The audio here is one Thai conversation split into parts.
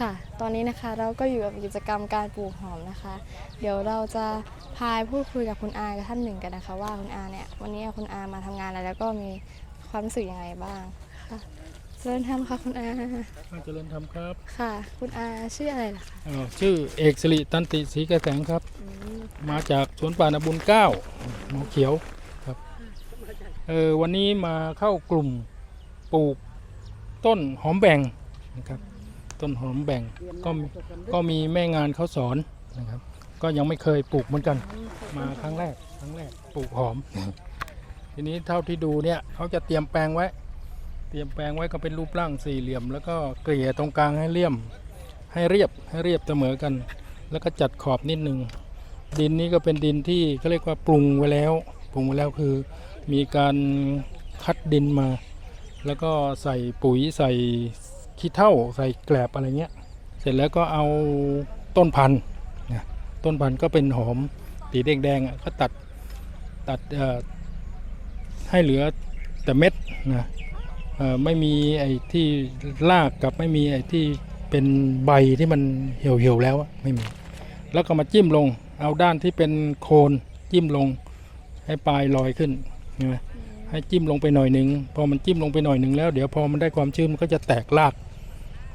ค่ะ ตอนนี้นะคะเราก็อยู่กับกิจกรรมการปลูกหอมนะคะ เดี๋ยวเราจะพาพูดคุยกับคุณอากับท่านหนึ่งกันนะคะ ว่าคุณอาเนี่ยวันนี้คุณอามาทำงานอะไรแล้วก็มีความรู้สึกยังไงบ้างค่ะเริ่มทำค่ะคุณอาอาเจริญธรรมครับค่ะ คุณอาชื่ออะไรล่ะคะเอ่อชื่อเอกสิริตันติศรีกระแสงครับ อืมมาจากสวนป่านาบุญเก้าหมอเขียวครับเออวันนี้มาเข้ากลุ่มปลูกต้นหอมแบ่งนะครับ ต้นหอมแบ่งก็มีก็มีแม่งานเขาสอนนะครับ ก็ยังไม่เคยปลูกเหมือนกัน มาครั้งแรกครั้งแรกปลูกหอม ทีนี้เท่าที่ดูเนี่ยเขาจะเตรียมแปลงไว้ เตรียมแปลงไว้ก็เป็นรูปร่างสี่เหลี่ยม แล้วก็เกลี่ยตรงกลางให้เลี่ยม ให้เรียบให้เรียบเสมอกัน แล้วก็จัดขอบนิดหนึ่งดินนี้ก็เป็นดินที่เขาเรียกว่าปรุงไว้แล้วปรุงไว้แล้วคือ มีการคัดดินมา แล้วก็ใส่ปุ๋ยใส่ ขี้เถ้าใส่แกลบอะไรเงี้ย เสร็จแล้วก็เอาต้นพันธุ์นะต้นพันธุ์ก็เป็นหอมสีแดงๆอะก็ตัดตัดให้เหลือแต่เม็ดนะไม่มีไอ้ที่รากกับไม่มีไอ้ที่เป็นใบที่มันเหี่ยวๆแล้วอะไม่มี แล้วก็มาจิ้มลง เอาด้านที่เป็นโคนจิ้มลงให้ปลายลอยขึ้นใช่ไหมให้จิ้มลงไปหน่อยหนึ่งพอมันจิ้มลงไปหน่อยหนึ่งแล้ว เดี๋ยวพอมันได้ความชื้นมันก็จะแตกราก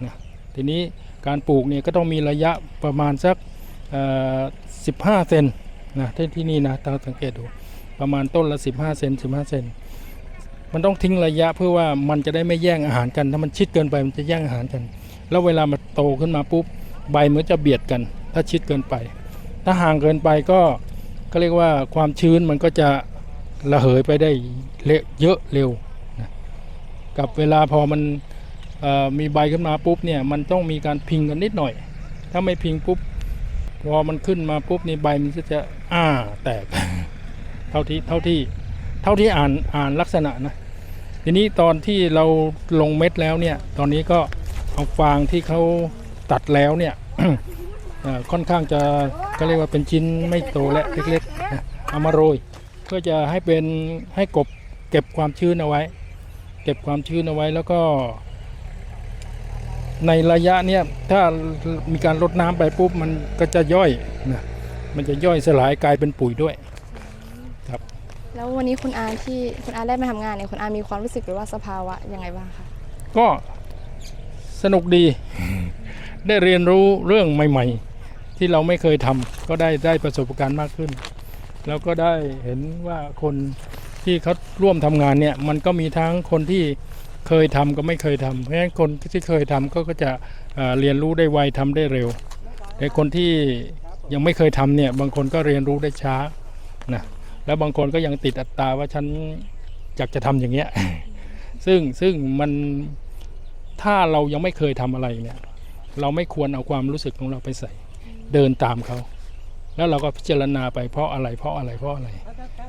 นะทีนี้การปลูกเนี่ยก็ต้องมีระยะประมาณสักสิบห้าเซนนะที่ที่นี่นะตามสังเกตดูประมาณต้นละ15เซน15เซนมันต้องทิ้งระยะเพื่อว่ามันจะได้ไม่แย่งอาหารกัน ถ้ามันชิดเกินไปมันจะแย่งอาหารกัน แล้วเวลามันโตขึ้นมาปุ๊บใบมันจะเบียดกัน ถ้าชิดเกินไป ถ้าห่างเกินไปก็ก็เรียกว่าความชื้นมันก็จะระเหยไปได้เละเยอะเร็วนะกับเวลาพอมัน มีใบขึ้นมาปุ๊บเนี่ยมันต้องมีการพิงกันนิดหน่อย ถ้าไม่พิงปุ๊บพอมันขึ้นมาปุ๊บนี่ใบมันก็จะอ้าแตกเท่าที่เท่าที่เท่าที่อ่านอ่านลักษณะนะทีนี้ตอนที่เราลงเม็ดแล้วเนี่ย ตอนนี้ก็เอาฟางที่เขาตัดแล้วเนี่ยค่อนข้างจะก็เรียกว่าเป็นชิ้นไม่โตและเล็กๆเอามาโรยเพื่อจะให้เป็นให้กบเก็บความชื้นเอาไว้ เก็บความชื้นเอาไว้แล้วก็ ในระยะเนี้ยถ้ามีการรดน้ำไปปุ๊บมันก็จะย่อยนะมันจะย่อยสลายกลายเป็นปุ๋ยด้วยแล้ววันนี้คุณอาที่คุณอาได้มาทำงานเนี่ยคุณอามีความรู้สึกหรือว่าสภาวะยังไงบ้างคะก็สนุกดี ได้เรียนรู้เรื่องใหม่ ๆ ที่เราไม่เคยทำก็ได้ได้ประสบการณ์มากขึ้น แล้วก็ได้เห็นว่าคนที่เขาร่วมทำงานเนี่ยมันก็มีทั้งคนที่ เคยทำก็ไม่เคยทำเพราะฉะนั้นคนที่เคยทำก็ก็จะเเรียนรู้ได้ไวทำได้เร็ว แต่คนที่ยังไม่เคยทำเนี่ยบางคนก็เรียนรู้ได้ช้านะแล้วบางคนก็ยังติดอัตราว่าฉันอยากจะทำอย่างเงี้ยซึ่งซึ่งมันถ้าเรายังไม่เคยทำอะไรเนี่ยเราไม่ควรเอาความรู้สึกของเราไปใส่ เดินตามเขา แล้วเราก็พิจารณาไปเพราะอะไรเพราะอะไรเพราะอะไร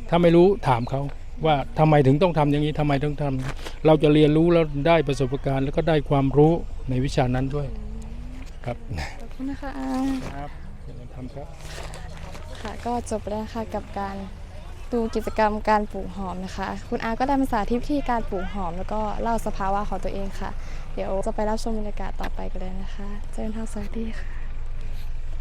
ถ้าไม่รู้ถามเขา ว่าทำไมถึงต้องทำอย่างนี้ทำไมต้องทำเราจะเรียนรู้แล้วได้ประสบการณ์ แล้วก็ได้ความรู้ในวิชานั้นด้วย ครับขอบคุณนะคะอาครับทำครับค่ะก็จบไปแล้วนะคะกับการดูกิจกรรมการปลูกหอมนะคะ คุณอาก็ได้มาสาธิตวิธีการปลูกหอม แล้วก็เล่าสภาวะของตัวเองค่ะ เดี๋ยวจะไปรับชมบรรยากาศต่อไปกันเลยนะคะ เจริญทางสวัสดีค่ะ